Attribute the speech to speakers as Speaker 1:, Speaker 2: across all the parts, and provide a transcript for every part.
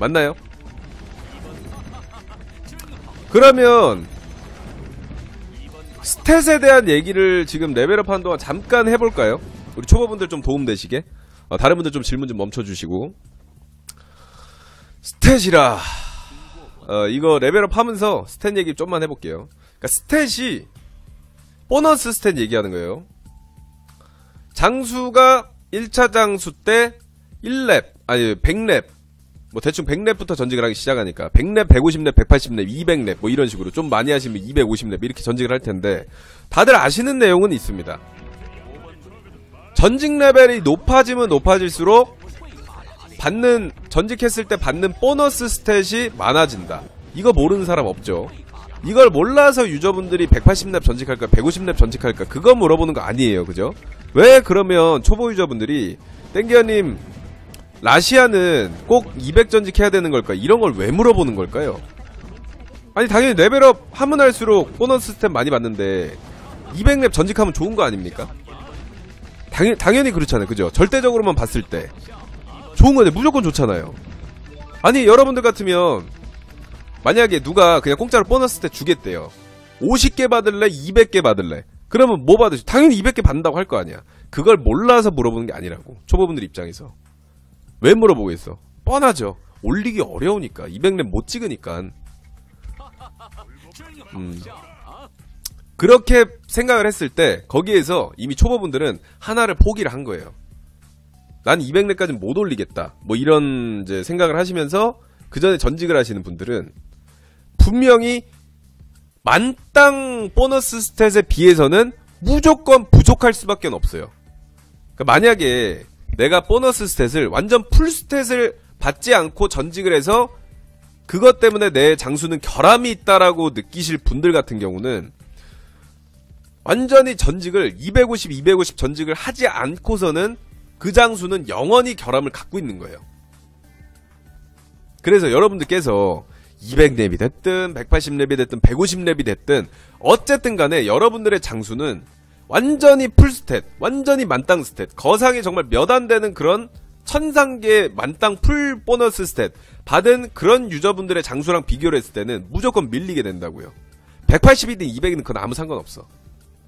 Speaker 1: 맞나요? 그러면 스탯에 대한 얘기를 지금 레벨업 하는 동안 잠깐 해볼까요? 우리 초보분들 좀 도움되시게? 어, 다른 분들 좀 질문 좀 멈춰주시고. 스탯이라. 어, 이거 레벨업 하면서 스탯 얘기 좀만 해볼게요. 그러니까 스탯이 보너스 스탯 얘기하는 거예요. 장수가 1차 장수 때 1렙 아니 100렙 뭐 대충 100렙부터 전직을 하기 시작하니까 100렙, 150렙, 180렙, 200렙 뭐 이런 식으로 좀 많이 하시면 250렙 이렇게 전직을 할 텐데 다들 아시는 내용은 있습니다. 전직 레벨이 높아지면 높아질수록 받는 전직했을 때 받는 보너스 스탯이 많아진다. 이거 모르는 사람 없죠. 이걸 몰라서 유저분들이 180렙 전직할까 150렙 전직할까 그거 물어보는 거 아니에요. 그죠? 왜 그러면 초보 유저분들이 땡기어님 라시아는 꼭 200전직 해야 되는 걸까? 이런 걸 왜 물어보는 걸까요? 아니 당연히 레벨업 하면 할수록 보너스 스텝 많이 받는데 200렙 전직하면 좋은 거 아닙니까? 당연, 당연히 그렇잖아요 그죠? 절대적으로만 봤을 때 좋은 건데 무조건 좋잖아요 아니 여러분들 같으면 만약에 누가 그냥 공짜로 보너스 스탯 주겠대요 50개 받을래? 200개 받을래? 그러면 뭐 받으시? 당연히 200개 받는다고 할 거 아니야 그걸 몰라서 물어보는 게 아니라고 초보분들 입장에서 왜 물어보겠어? 뻔하죠. 올리기 어려우니까. 200렙 못 찍으니까. 음. 그렇게 생각을 했을 때 거기에서 이미 초보분들은 하나를 포기를 한 거예요. 난 200렙까지는 못 올리겠다. 뭐 이런 이제 생각을 하시면서 그 전에 전직을 하시는 분들은 분명히 만땅 보너스 스탯에 비해서는 무조건 부족할 수밖에 없어요. 그러니까 만약에 내가 보너스 스탯을 완전 풀 스탯을 받지 않고 전직을 해서 그것 때문에 내 장수는 결함이 있다라고 느끼실 분들 같은 경우는 완전히 전직을 250, 250 전직을 하지 않고서는 그 장수는 영원히 결함을 갖고 있는 거예요. 그래서 여러분들께서 200렙이 됐든 180렙이 됐든 150렙이 됐든 어쨌든 간에 여러분들의 장수는 완전히 풀스탯, 완전히 만땅 스탯, 거상이 정말 몇 안 되는 그런 천상계 만땅 풀 보너스 스탯 받은 그런 유저분들의 장수랑 비교를 했을 때는 무조건 밀리게 된다고요. 180이든 200이든 그건 아무 상관없어.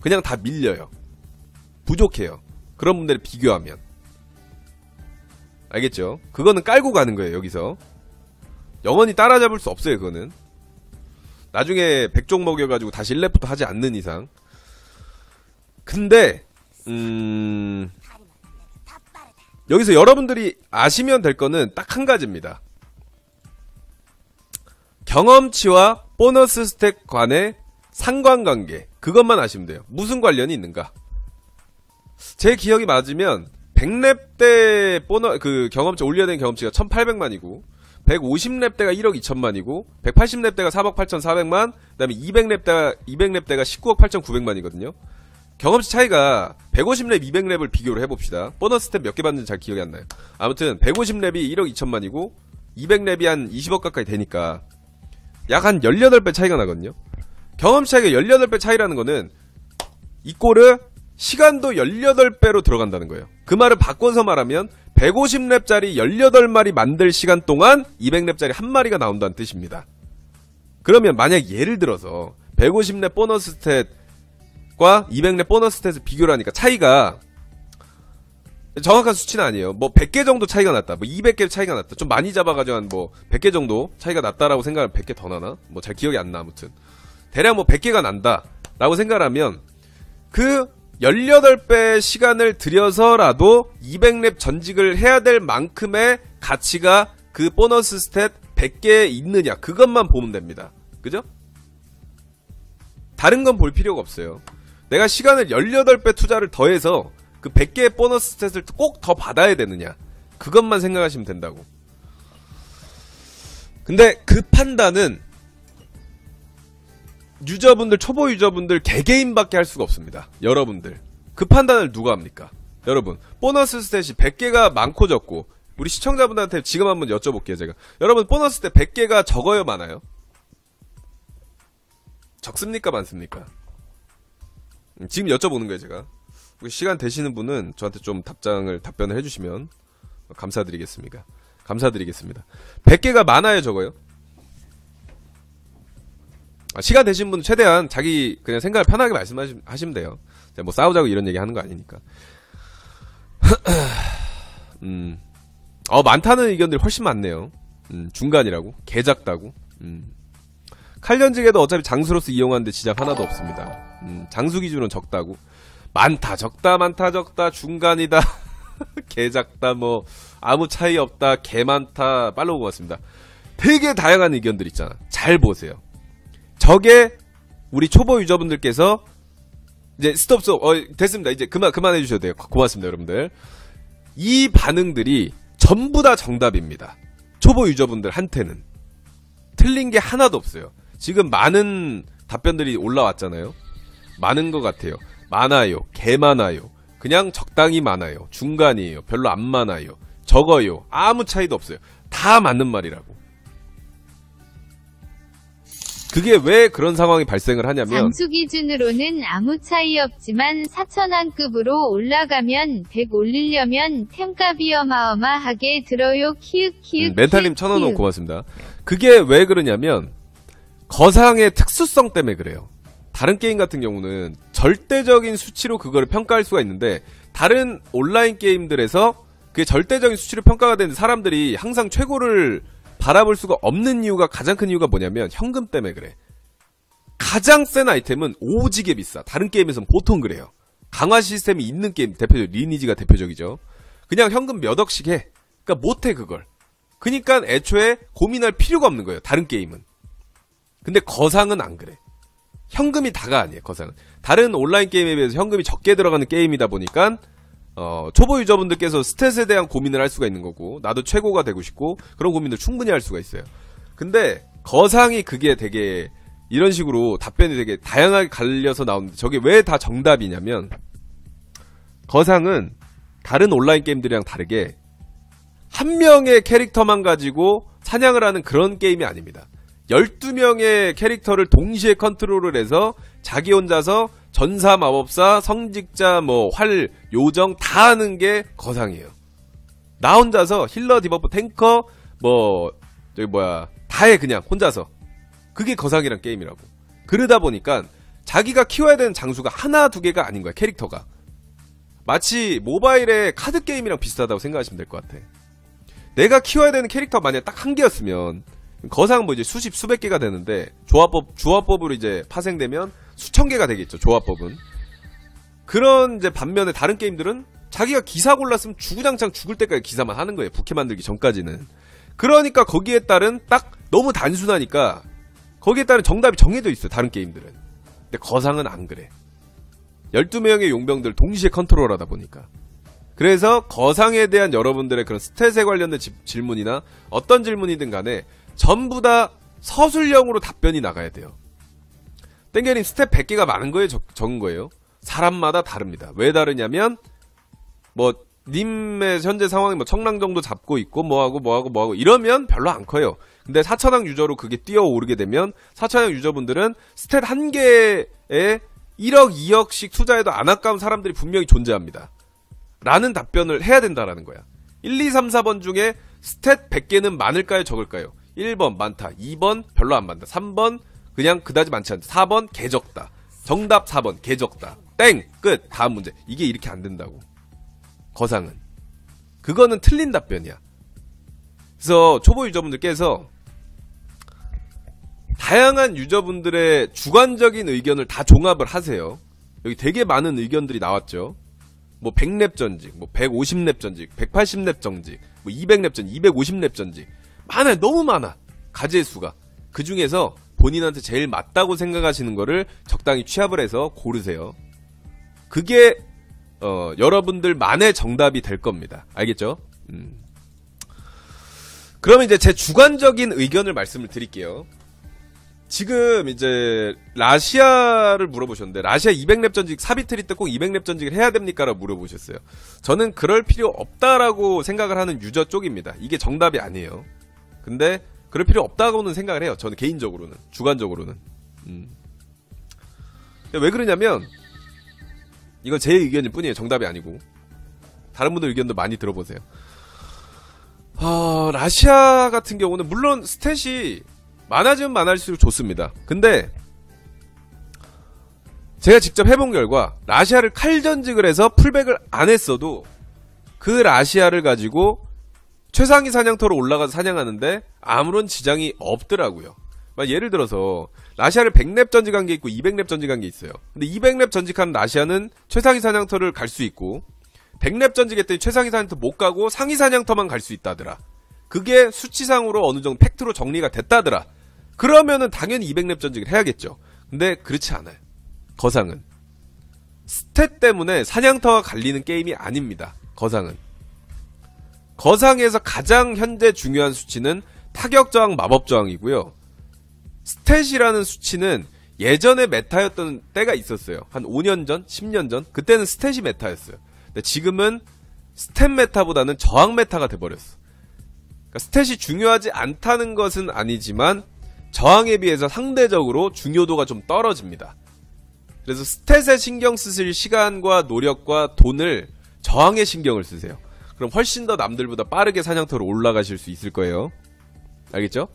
Speaker 1: 그냥 다 밀려요. 부족해요. 그런 분들을 비교하면. 알겠죠? 그거는 깔고 가는 거예요, 여기서. 영원히 따라잡을 수 없어요, 그거는. 나중에 백종 먹여가지고 다시 1렙부터 하지 않는 이상. 근데 음 여기서 여러분들이 아시면 될 거는 딱 한 가지입니다. 경험치와 보너스 스택 간의 상관관계 그것만 아시면 돼요. 무슨 관련이 있는가? 제 기억이 맞으면 100렙 때 보너 그 경험치 올려야 되는 경험치가 1,800만이고 150렙 때가 1억 2천만이고 180렙 때가 4억 8,400만 그다음에 200렙 때가 200렙 때가 19억 8,900만이거든요. 경험치 차이가 150렙, 200렙을 비교를 해봅시다. 보너스 스텝 몇개 받는지 잘 기억이 안 나요. 아무튼 150렙이 1억 2천만이고 200렙이 한 20억 가까이 되니까 약 한 18배 차이가 나거든요. 경험치 차이가 18배 차이라는 거는 이꼴을 시간도 18배로 들어간다는 거예요. 그 말을 바꿔서 말하면 150렙짜리 18마리 만들 시간 동안 200렙짜리 한 마리가 나온다는 뜻입니다. 그러면 만약 예를 들어서 150렙 보너스 스탯 과 200렙 보너스 스탯을 비교를 하니까 차이가 정확한 수치는 아니에요. 뭐 100개 정도 차이가 났다. 뭐 200개 차이가 났다. 좀 많이 잡아가지고 한 뭐 100개 정도 차이가 났다라고 생각하면 100개 더 나나? 뭐 잘 기억이 안 나, 아무튼. 대략 뭐 100개가 난다. 라고 생각하면 그 18배 시간을 들여서라도 200렙 전직을 해야 될 만큼의 가치가 그 보너스 스탯 100개에 있느냐. 그것만 보면 됩니다. 그죠? 다른 건 볼 필요가 없어요. 내가 시간을 18배 투자를 더해서 그 100개의 보너스 스탯을 꼭 더 받아야 되느냐. 그것만 생각하시면 된다고. 근데 그 판단은 유저분들, 초보 유저분들 개개인밖에 할 수가 없습니다. 여러분들. 그 판단을 누가 합니까? 여러분, 보너스 스탯이 100개가 많고 적고, 우리 시청자분들한테 지금 한번 여쭤볼게요, 제가. 여러분, 보너스 스탯 100개가 적어요, 많아요? 적습니까, 많습니까? 음, 지금 여쭤보는 거예요, 제가. 시간 되시는 분은 저한테 좀 답장을, 답변을 해주시면 감사드리겠습니다. 감사드리겠습니다. 100개가 많아요, 적어요? 아, 시간 되신 분 최대한 자기 그냥 생각을 편하게 말씀하시면 돼요. 뭐 싸우자고 이런 얘기 하는 거 아니니까. 음. 어, 많다는 의견들이 훨씬 많네요. 음, 중간이라고. 개작다고. 음. 칼련직에도 어차피 장수로서 이용하는데 지장 하나도 없습니다. 음, 장수 기준은 적다고. 많다, 적다, 많다, 적다, 중간이다. 개 작다, 뭐, 아무 차이 없다, 개 많다, 빨로 고맙습니다. 되게 다양한 의견들 있잖아. 잘 보세요. 저게 우리 초보 유저분들께서 이제 스톱 스톱 어 됐습니다. 이제 그만 그만해 주셔도 돼요. 고맙습니다, 여러분들. 이 반응들이 전부 다 정답입니다. 초보 유저분들한테는 틀린 게 하나도 없어요. 지금 많은 답변들이 올라왔잖아요. 많은 것 같아요. 많아요. 개 많아요. 그냥 적당히 많아요. 중간이에요. 별로 안 많아요. 적어요. 아무 차이도 없어요. 다 맞는 말이라고. 그게 왜 그런 상황이 발생을 하냐면
Speaker 2: 장수 기준으로는 아무 차이 없지만 4천왕급으로 올라가면 100 올리려면 템값이 어마어마하게 들어요. 키읔 키읔
Speaker 1: 음, 멘탈님 천원. 고맙습니다. 그게 왜 그러냐면 거상의 특수성 때문에 그래요. 다른 게임 같은 경우는 절대적인 수치로 그거를 평가할 수가 있는데 다른 온라인 게임들에서 그게 절대적인 수치로 평가가 되는데 사람들이 항상 최고를 바라볼 수가 없는 이유가 가장 큰 이유가 뭐냐면 현금 때문에 그래. 가장 센 아이템은 오지게 비싸. 다른 게임에서는 보통 그래요. 강화 시스템이 있는 게임 대표적 리니지가 대표적이죠. 그냥 현금 몇 억씩 해. 그러니까 못해 그걸. 그니까 애초에 고민할 필요가 없는 거예요. 다른 게임은. 근데 거상은 안 그래. 현금이 다가 아니에요. 거상은. 다른 온라인 게임에 비해서 현금이 적게 들어가는 게임이다 보니까 어, 초보 유저분들께서 스탯에 대한 고민을 할 수가 있는 거고 나도 최고가 되고 싶고 그런 고민을 충분히 할 수가 있어요. 근데 거상이 그게 되게 이런 식으로 답변이 되게 다양하게 갈려서 나오는데 저게 왜 다 정답이냐면 거상은 다른 온라인 게임들이랑 다르게 한 명의 캐릭터만 가지고 사냥을 하는 그런 게임이 아닙니다. 12명의 캐릭터를 동시에 컨트롤을 해서 자기 혼자서 전사, 마법사, 성직자, 뭐, 활, 요정 다 하는 게 거상이에요. 나 혼자서 힐러, 디버프, 탱커, 뭐, 저기 뭐야, 다 해, 그냥, 혼자서. 그게 거상이란 게임이라고. 그러다 보니까 자기가 키워야 되는 장수가 하나, 두 개가 아닌 거야, 캐릭터가. 마치 모바일의 카드 게임이랑 비슷하다고 생각하시면 될 것 같아. 내가 키워야 되는 캐릭터 만약 딱 한 개였으면 거상 뭐 이제 수십 수백 개가 되는데 조합법 조합법으로 이제 파생되면 수천 개가 되겠죠 조합법은. 그런 이제 반면에 다른 게임들은 자기가 기사 골랐으면 주구장창 죽을 때까지 기사만 하는 거예요 부캐 만들기 전까지는. 그러니까 거기에 따른 딱 너무 단순하니까 거기에 따른 정답이 정해져 있어요 다른 게임들은. 근데 거상은 안 그래. 12명의 용병들 동시에 컨트롤하다 보니까. 그래서 거상에 대한 여러분들의 그런 스탯에 관련된 지- 질문이나 어떤 질문이든 간에 전부 다 서술형으로 답변이 나가야 돼요. 땡겨님 스텝 100개가 많은 거예요? 적, 적은 거예요? 사람마다 다릅니다. 왜 다르냐면 뭐 님의 현재 상황이 뭐 청랑 정도 잡고 있고 뭐하고 뭐하고 뭐하고 이러면 별로 안 커요. 근데 4천왕 유저로 그게 뛰어오르게 되면 4천왕 유저분들은 스탯 한 개에 1억, 2억씩 투자해도 안 아까운 사람들이 분명히 존재합니다. 라는 답변을 해야 된다라는 거야. 1, 2, 3, 4번 중에 스탯 100개는 많을까요, 적을까요? 1번 많다. 2번 별로 안 많다. 3번 그냥 그다지 많지 않다. 4번 개적다. 정답 4번 개적다. 땡! 끝. 다음 문제. 이게 이렇게 안 된다고. 거상은. 그거는 틀린 답변이야. 그래서 초보 유저분들께서 다양한 유저분들의 주관적인 의견을 다 종합을 하세요. 여기 되게 많은 의견들이 나왔죠. 뭐 100렙 전직, 뭐 150렙 전직, 180렙 전직, 뭐 200렙 전직, 250렙 전직. 많아요. 너무 많아. 가지의 수가. 그 중에서 본인한테 제일 맞다고 생각하시는 거를 적당히 취합을 해서 고르세요. 그게 어, 여러분들만의 정답이 될 겁니다. 알겠죠? 음. 그러면 이제 제 주관적인 의견을 말씀을 드릴게요. 지금 이제 라시아를 물어보셨는데 라시아 200렙 전직 사비트리 때 꼭 200렙 전직을 해야 됩니까라고 물어보셨어요. 저는 그럴 필요 없다라고 생각을 하는 유저 쪽입니다. 이게 정답이 아니에요. 근데 그럴 필요 없다고는 생각을 해요. 저는 개인적으로는 주관적으로는. 음. 왜 그러냐면 이건 제 의견일 뿐이에요. 정답이 아니고 다른 분들 의견도 많이 들어보세요. 아 어, 라시아 같은 경우는 물론 스탯이 많아지면 많아질수록 좋습니다. 근데 제가 직접 해본 결과 라시아를 칼전직을 해서 풀백을 안 했어도 그 라시아를 가지고 최상위 사냥터로 올라가서 사냥하는데 아무런 지장이 없더라고요. 막 예를 들어서 라시아를 100렙 전직한 게 있고 200렙 전직한 게 있어요. 근데 200렙 전직한 라시아는 최상위 사냥터를 갈 수 있고 100렙 전직했더니 최상위 사냥터 못 가고 상위 사냥터만 갈 수 있다더라. 그게 수치상으로 어느 정도 팩트로 정리가 됐다더라. 그러면은 당연히 200렙 전직을 해야겠죠. 근데 그렇지 않아요. 거상은. 스탯 때문에 사냥터가 갈리는 게임이 아닙니다. 거상은. 거상에서 가장 현재 중요한 수치는 타격 저항, 마법 저항이고요. 스탯이라는 수치는 예전에 메타였던 때가 있었어요. 한 5년 전, 10년 전. 그때는 스탯이 메타였어요. 근데 지금은 스탯 메타보다는 저항 메타가 돼버렸어. 그러니까 스탯이 중요하지 않다는 것은 아니지만 저항에 비해서 상대적으로 중요도가 좀 떨어집니다. 그래서 스탯에 신경 쓰실 시간과 노력과 돈을 저항에 신경을 쓰세요. 그럼 훨씬 더 남들보다 빠르게 사냥터로 올라가실 수 있을 거예요. 알겠죠?